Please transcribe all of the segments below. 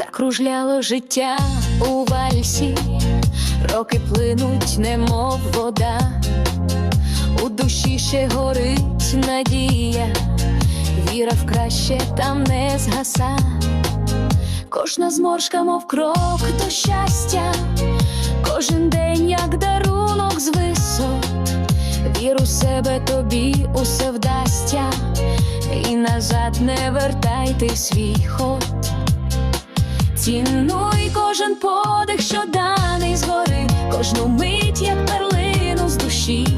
кружляло життя у вальсі, роки плинуть, немов вода, у душі ще горить надія, віра в краще там не згаса, кожна зморшка, мов крок до щастя, кожен день, як дарунок з висот, вір у себе тобі усе вдасться, і назад не вертай свій ход. Цінуй кожен подих, що даний згори, кожну мить, як перлину з душі,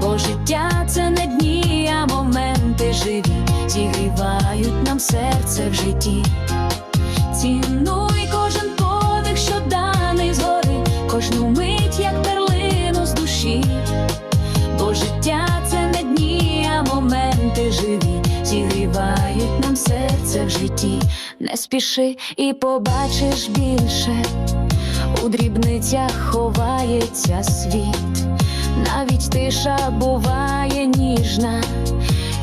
бо життя це не дні, а моменти живі, зігрівають нам серце в житті. Цінуй кожен подих, що даний згори, кожну мить, як перлину з душі, бо життя це не дні, а моменти живі, зігрівають нам серце в житті. Не спіши і побачиш більше, у дрібницях ховається світ, навіть тиша буває ніжна,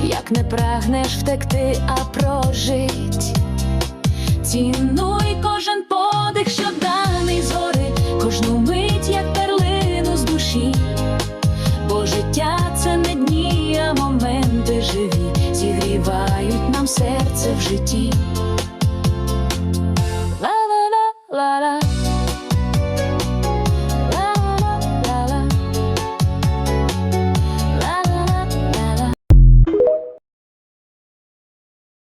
як не прагнеш втекти, а прожить. Цінуй серце в житті.